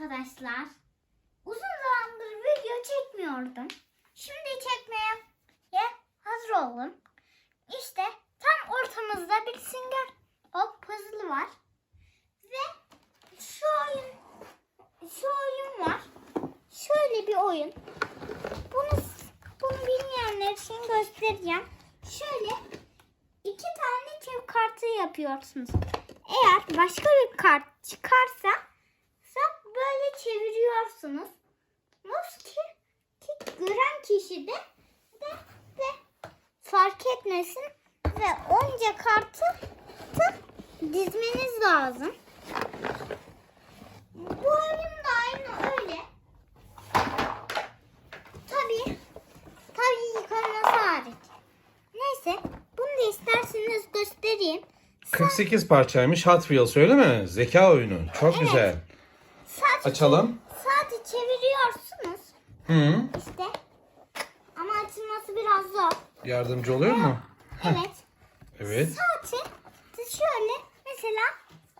arkadaşlar. Uzun zamandır video çekmiyordum. Şimdi çekmeye hazır oldum. İşte tam ortamızda bir sünger hop puzzle var. Ve şu oyun şu oyun var. Şöyle bir oyun. Bunu bunu bilmeyenler için göstereceğim. Şöyle iki tane çift kartı yapıyorsunuz. Eğer başka bir kart çıkarsa sa- böyle çeviriyorsunuz. Nasıl ki, ki gören kişi de, de, de fark etmesin ve onca kartı tı dizmeniz lazım. Bu oyun da aynı öyle. Tabii, tabii yıkanması hariç. Neyse, bunu da isterseniz göstereyim. 48 parçaymış Hot Wheels öyle mi? Zeka oyunu. Çok Evet. güzel. Açalım. Sadece çeviriyorsunuz Hı. işte. Ama açılması biraz zor. Yardımcı oluyor mu? Evet. Evet. Saati şöyle mesela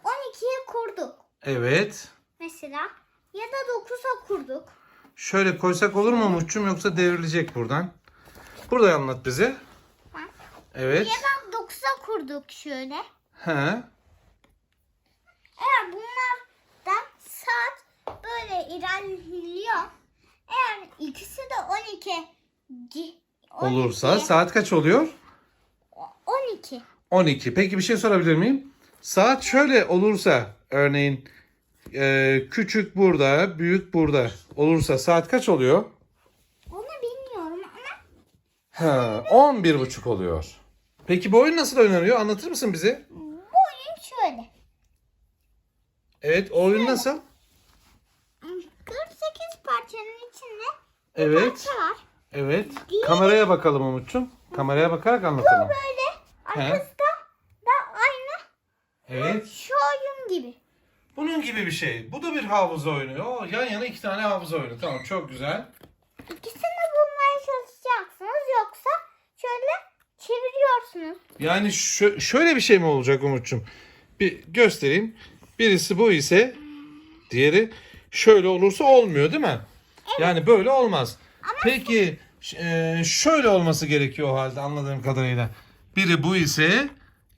12'ye kurduk. Evet. Mesela ya da 9'a kurduk. Şöyle koysak olur mu Umut'cum yoksa devrilecek buradan? Burada anlat bize. Ha. Evet. Ya da 9'a kurduk şöyle. He. Eğer bunlardan saat böyle ilerliyor. Eğer ikisi de 12 gi- 12 Olursa saat kaç oluyor? 12. 12. Peki bir şey sorabilir miyim? Saat şöyle olursa örneğin e, küçük burada, büyük burada olursa saat kaç oluyor? Onu bilmiyorum ama Ha, 11 buçuk oluyor. Peki bu oyun nasıl oynanıyor? Anlatır mısın bize? bu oyun şöyle. Evet, o oyun nasıl? 48 parçanın içinde Evet. parça var. Evet. Kameraya bakalım Umut'cum. Kameraya bakarak anlatalım. Böyle arkası da, da aynı Evet. şu oyun gibi. Bunun gibi bir şey. Bu da bir hafıza oyunu. Oo, yan yana iki tane hafıza oyunu. Tamam çok güzel. İkisini bulmaya çalışacaksınız yoksa şöyle çeviriyorsunuz. Yani şö- şöyle bir şey mi olacak Umut'cum? Bir göstereyim. Birisi bu ise diğeri şöyle olursa olmuyor değil mi? Yani böyle olmaz. Peki e, şöyle olması gerekiyor o halde anladığım kadarıyla. Biri bu ise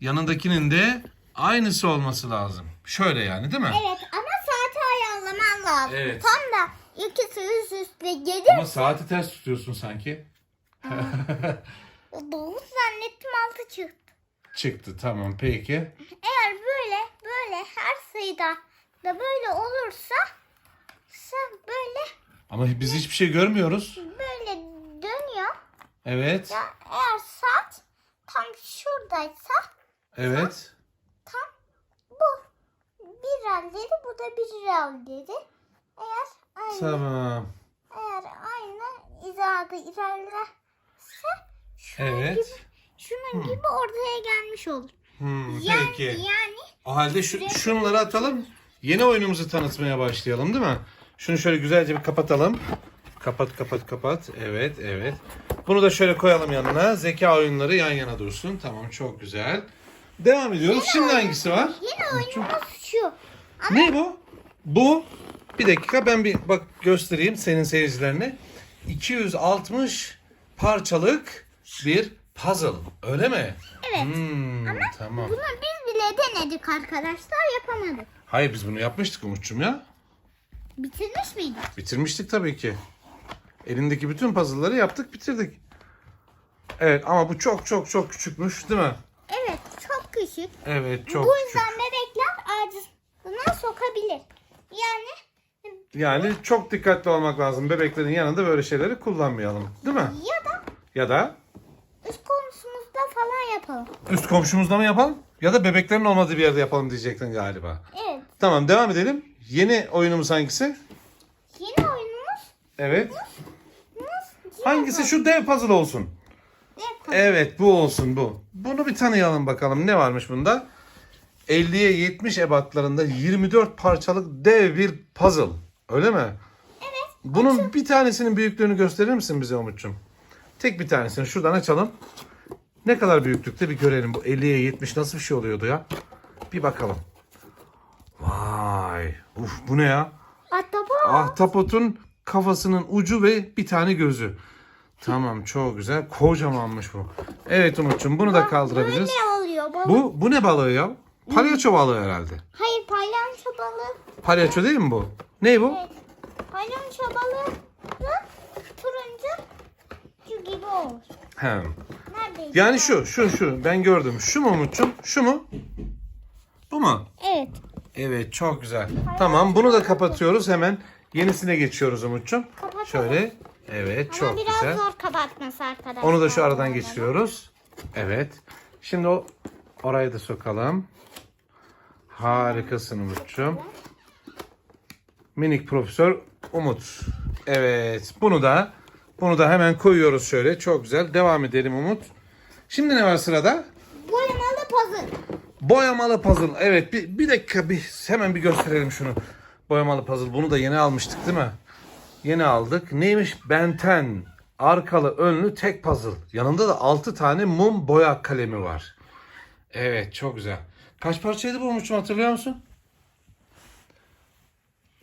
yanındakinin de aynısı olması lazım. Şöyle yani değil mi? Evet ama saati ayarlaman lazım. Evet. Tam da ikisi üst üste gelir. Ama saati ters tutuyorsun sanki. Dokuz zannettim altı çıktı. Çıktı tamam peki. Eğer böyle böyle her sayıda da böyle olursa sen böyle Ama biz hiçbir şey görmüyoruz. böyle dönüyor. Evet. Ya eğer saat tam şuradaysa Evet. tam bu bir halleri bu da bir halleri. Eğer aynı Tamam. eğer aynı hizada ilerlerse şunun Evet. gibi şunun gibi ortaya gelmiş olur. Hmm, Yani peki. yani O halde şu, şunları atalım. Yeni oyunumuzu tanıtmaya başlayalım değil mi? Şunu şöyle güzelce bir kapatalım. Kapat kapat kapat. Evet evet. Bunu da şöyle koyalım yanına. Zeka oyunları yan yana dursun. Tamam çok güzel. Devam ediyoruz. Şimdi hangisi var? yine oyunumuz şu. Ne bu? Bu bir dakika ben bir bak göstereyim senin seyircilerine. 260 parçalık bir puzzle. Öyle mi? Evet. Hmm, tamam. Bunu biz bile denedik arkadaşlar yapamadık. Hayır biz bunu yapmıştık Umut'cum ya. Bitirmiş miydik? Bitirmiştik tabii ki. Elindeki bütün puzzle'ları yaptık bitirdik. Evet ama bu çok çok çok küçükmüş değil mi? Evet çok küçük. Evet çok Bu küçük. yüzden bebekler ağzına sokabilir. Yani Yani çok dikkatli olmak lazım. Bebeklerin yanında böyle şeyleri kullanmayalım. Değil mi? ya da Ya da üst komşumuzda falan yapalım. üst komşumuzda mı yapalım? Ya da bebeklerin olmadığı bir yerde yapalım diyecektin galiba. Evet. Tamam devam edelim. Yeni oyunumuz hangisi? Yeni oyunumuz Evet. Hangisi şu dev puzzle olsun? Dev Evet bu olsun bu. Bunu bir tanıyalım bakalım ne varmış bunda. 50'ye 70 ebatlarında 24 parçalık dev bir puzzle. Öyle mi? Evet. Bunun bir tanesinin büyüklüğünü gösterir misin bize Umut'cum? Tek bir tanesini şuradan açalım. Ne kadar büyüklükte bir görelim. Bu 50'ye 70 nasıl bir şey oluyordu ya? Bir bakalım. Vay. Uf bu ne ya? Ahtapot. Ahtapotun kafasının ucu ve bir tane gözü. Tamam çok güzel. Kocamanmış bu. Evet Umut'cum bunu da kaldırabiliriz. Bu ne oluyor? Balık. Bu, bu ne balığı ya? Palyaço balığı herhalde. Hayır palyaço balığı. Palyaço değil mi bu? Ne bu? Evet. Palyaço balığı turuncu şu gibi olur. He. Neredeydi? Yani şu, şu, şu. Ben gördüm. Şu mu Umut'cum? Şu mu? Bu mu? Evet. Evet çok güzel. Tamam bunu da kapatıyoruz. Hemen yenisine geçiyoruz Umut'cum. Kapatalım. Şöyle. Evet Ama çok biraz güzel. zor kapatması arkadaşlar. Onu da şu aradan geçiriyoruz. Evet. Şimdi o orayı da sokalım. Harikasın Umut'cum. Minik Profesör Umut. Evet. Bunu da bunu da hemen koyuyoruz şöyle. Çok güzel. Devam edelim Umut. Şimdi ne var sırada? Boyamalı puzzle. Evet bir, bir dakika bir hemen bir gösterelim şunu. Boyamalı puzzle. Bunu da yeni almıştık değil mi? Yeni aldık. Neymiş? Benten. Arkalı önlü tek puzzle. Yanında da 6 tane mum boya kalemi var. Evet çok güzel. Kaç parçaydı bu Umut'cum hatırlıyor musun?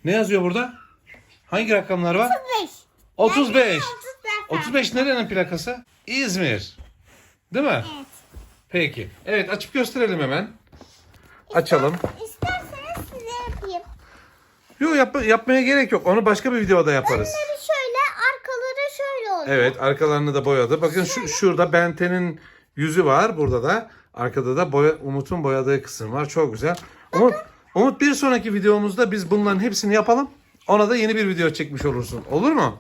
Ne yazıyor burada? Hangi rakamlar var? 35. 35. 35. 35 nerenin plakası? İzmir. Değil mi? Evet. Peki. Evet açıp gösterelim hemen. Açalım. İsterseniz size yapayım. Yok yap, yapmaya gerek yok. Onu başka bir videoda yaparız. Önleri şöyle, arkaları şöyle oluyor. Evet arkalarını da boyadı. Bakın şu, şurada Benten'in yüzü var burada da. Arkada da boya, Umut'un boyadığı kısım var. Çok güzel. Umut, Umut bir sonraki videomuzda biz bunların hepsini yapalım. Ona da yeni bir video çekmiş olursun. Olur mu?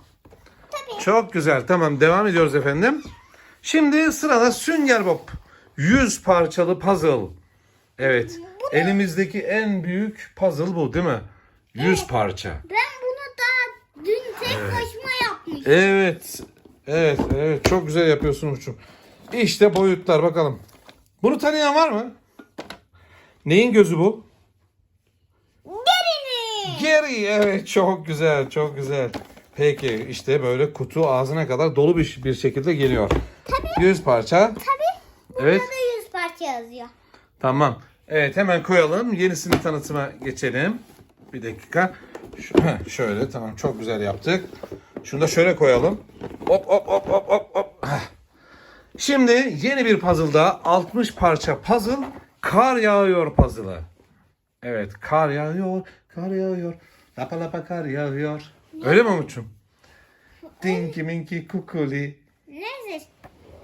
Tabii. Çok güzel. Tamam devam ediyoruz efendim. Şimdi sırada Sünger Bob. 100 parçalı puzzle. Evet. Elimizdeki en büyük puzzle bu değil mi? 100 parça. Ben bunu daha dün tek başıma yapmıştım. Evet. Evet, evet. Çok güzel yapıyorsun Umut'cum. İşte boyutlar bakalım. Bunu tanıyan var mı? Neyin gözü bu? Derini. Geri. Evet, çok güzel, çok güzel. Peki, işte böyle kutu ağzına kadar dolu bir, bir şekilde geliyor. Tabii. 100 parça. Tabii. Evet. da 100 parça yazıyor. Tamam. Evet, hemen koyalım. Yenisini tanıtıma geçelim. Bir dakika. Heh, şöyle, tamam. Çok güzel yaptık. Şunu da şöyle koyalım. Hop hop hop hop hop hop. Heh. Şimdi yeni bir puzzle'da 60 parça puzzle kar yağıyor puzzle'ı. Evet kar yağıyor, kar yağıyor. Lapa lapa kar yağıyor. Öyle mi Umut'cum? Dinky minky kukuli. Neyse.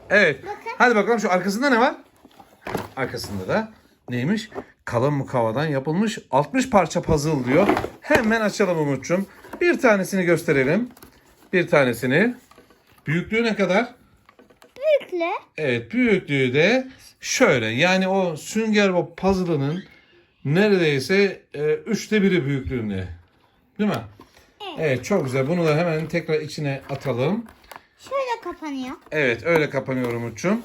Evet. Bakın. Hadi bakalım şu arkasında ne var? Arkasında da neymiş? Kalın mukavvadan yapılmış 60 parça puzzle diyor. Hemen açalım Umut'cum. Bir tanesini gösterelim. Bir tanesini. Büyüklüğü ne kadar? Büyükle. Evet büyüklüğü de şöyle. Yani o Sünger Bob puzzle'ının neredeyse e, üçte biri büyüklüğünde. Değil mi? Evet. Evet çok güzel. Bunu da hemen tekrar içine atalım. Şöyle kapanıyor. Evet öyle kapanıyor Umut'cum.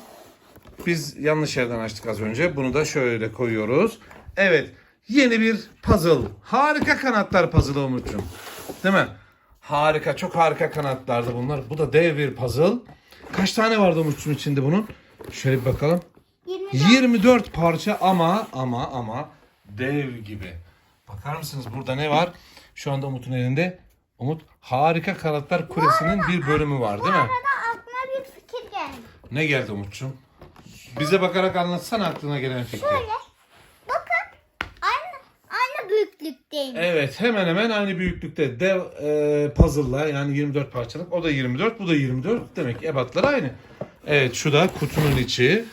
Biz yanlış yerden açtık az önce. Bunu da şöyle koyuyoruz. Evet yeni bir puzzle. Harika kanatlar puzzle Umut'cum. Değil mi? Harika çok harika kanatlardı bunlar. Bu da dev bir puzzle. Kaç tane vardı Umut'cum içinde bunun? Şöyle bir bakalım. 20 24 parça ama ama ama dev gibi. Bakar mısınız burada ne var? Şu anda Umut'un elinde. Umut harika kanatlar kulesinin bir bölümü var değil mi? Arada aklıma bir fikir geldi. Ne geldi Umut'cum? Bize bakarak anlatsana aklına gelen fikri. Şöyle. Bakın. Aynı aynı büyüklükteyim. Evet hemen hemen aynı büyüklükte dev e, puzzle'la yani 24 parçalık. O da 24 bu da 24. Demek ebatları aynı. Evet şu da kutunun içi.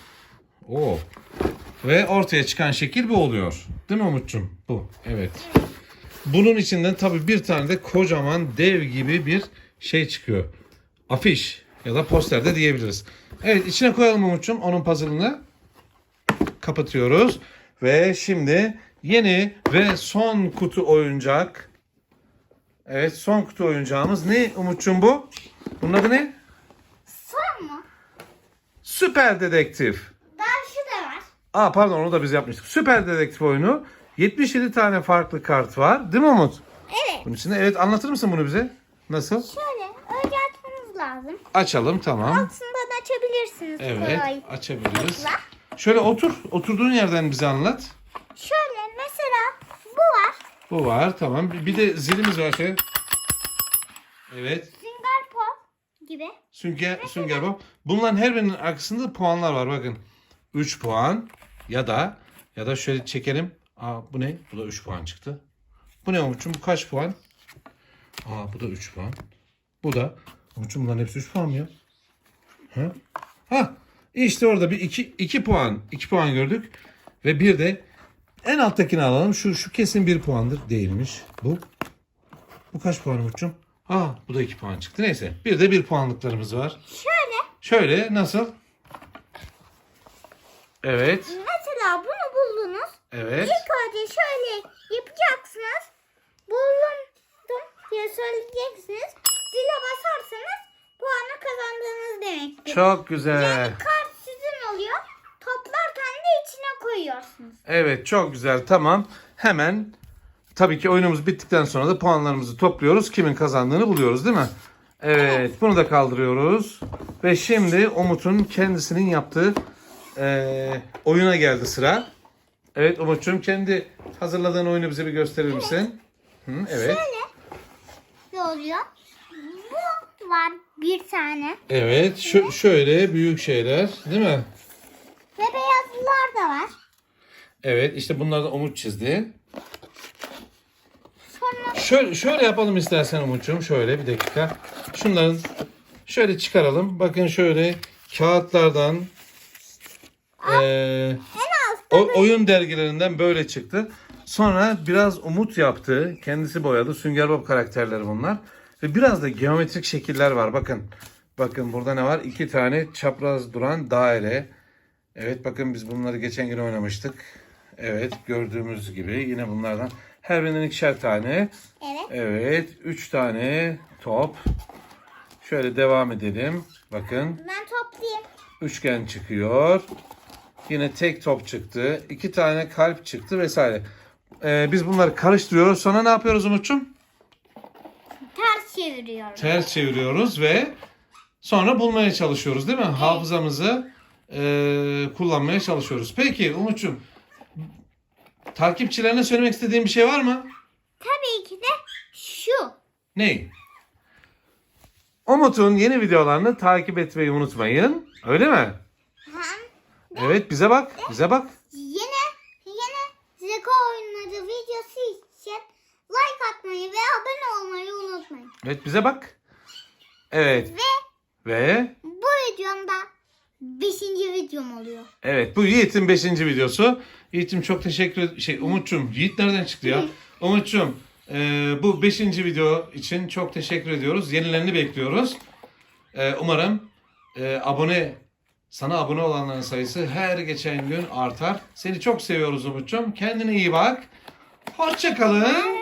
Oo. Ve ortaya çıkan şekil bu oluyor. Değil mi Umut'cum? Bu. Evet. Bunun içinden tabii bir tane de kocaman dev gibi bir şey çıkıyor. Afiş ya da poster de diyebiliriz. Evet içine koyalım Umut'cum onun puzzle'ını. Kapatıyoruz. Ve şimdi yeni ve son kutu oyuncak. Evet son kutu oyuncağımız ne Umut'cum bu? Bunun adı ne? Son mu? Süper Dedektif. Daha şu da var. Aa pardon onu da biz yapmıştık. Süper Dedektif oyunu. 77 tane farklı kart var. Değil mi Umut? Evet. Bunun içinde evet anlatır mısın bunu bize? Nasıl? Şöyle önce açmamız lazım. Açalım tamam. Altından açabilirsiniz. Evet kolay. açabiliriz. Şöyle otur. Oturduğun yerden bize anlat. Şöyle mesela bu var. Bu var tamam. Bir- de zilimiz var şey. Evet. Sünger pop gibi. Sünger, sünger bu. Bunların her birinin arkasında puanlar var bakın. 3 puan ya da ya da şöyle çekelim. Aa bu ne? Bu da 3 puan çıktı. Bu ne Umut'cum? Bu kaç puan? Aa bu da 3 puan. Bu da. Umut'cum bunların hepsi 3 puan mı ya? Ha? Ha işte orada bir 2 2 puan. 2 puan gördük. Ve bir de en alttakini alalım. Şu şu kesin 1 puandır. Değilmiş. Bu. Bu kaç puan Umut'cum? Ha bu da 2 puan çıktı. Neyse. Bir de 1 puanlıklarımız var. Şöyle. Şöyle nasıl? Evet. Buldunuz. Evet. İlk önce şöyle yapacaksınız. Buldum diye söyleyeceksiniz. Zile basarsanız puanı kazandığınız demektir. Çok güzel. Kart sizin oluyor. Toplarken de içine koyuyorsunuz. Evet çok güzel. Tamam. Hemen tabii ki oyunumuz bittikten sonra da puanlarımızı topluyoruz. Kimin kazandığını buluyoruz değil mi? Evet. Bunu da kaldırıyoruz. Ve şimdi Umut'un kendisinin yaptığı eee, oyuna geldi sıra. Evet Umut'cum kendi hazırladığın oyunu bize bir gösterir misin? Hı, evet. Ne oluyor? Bu var bir tane. Evet. Şu, şöyle büyük şeyler değil mi? Ve beyazlar da var. Evet işte bunları da Umut çizdi. Sonra Şöyle, şöyle yapalım istersen Umut'cum. Şöyle bir dakika. Şunların şöyle çıkaralım. Bakın şöyle kağıtlardan eee, o, oyun dergilerinden böyle çıktı. Sonra biraz Umut yaptı. Kendisi boyadı. Sünger Bob karakterleri bunlar. Ve biraz da geometrik şekiller var. Bakın. Bakın burada ne var? İki tane çapraz duran daire. Evet bakın biz bunları geçen gün oynamıştık. Evet gördüğümüz gibi yine bunlardan her birinden ikişer tane. evet. Evet, 3 tane top. Şöyle devam edelim. Bakın, Ben toplayayım. üçgen çıkıyor. Yine tek top çıktı. iki tane kalp çıktı vesaire. Ee, biz bunları karıştırıyoruz. Sonra ne yapıyoruz Umut'cum? Ters çeviriyorum. Ters çeviriyoruz ve sonra bulmaya çalışıyoruz değil mi? Hafızamızı e, kullanmaya çalışıyoruz. Peki Umut'cum, takipçilerine söylemek istediğin bir şey var mı? Tabii ki de şu. Ney? Umut'un yeni videolarını takip etmeyi unutmayın. Öyle mi? Evet bize bak. Bize bak. yine yine Zeko oyunları videosu için like atmayı ve abone olmayı unutmayın. Evet bize bak. Evet. Ve Ve bu videomda 5. videom oluyor. evet bu Yiğit'in 5. videosu. Yiğit'im çok teşekkür ederim. Şey Umut'cum Yiğit nereden çıktı ya? Umut'cum e, bu 5. video için çok teşekkür ediyoruz. Yenilerini bekliyoruz. E, umarım e, abone sana abone olanların sayısı her geçen gün artar. Seni çok seviyoruz Umut'cum. Kendine iyi bak. Hoşçakalın.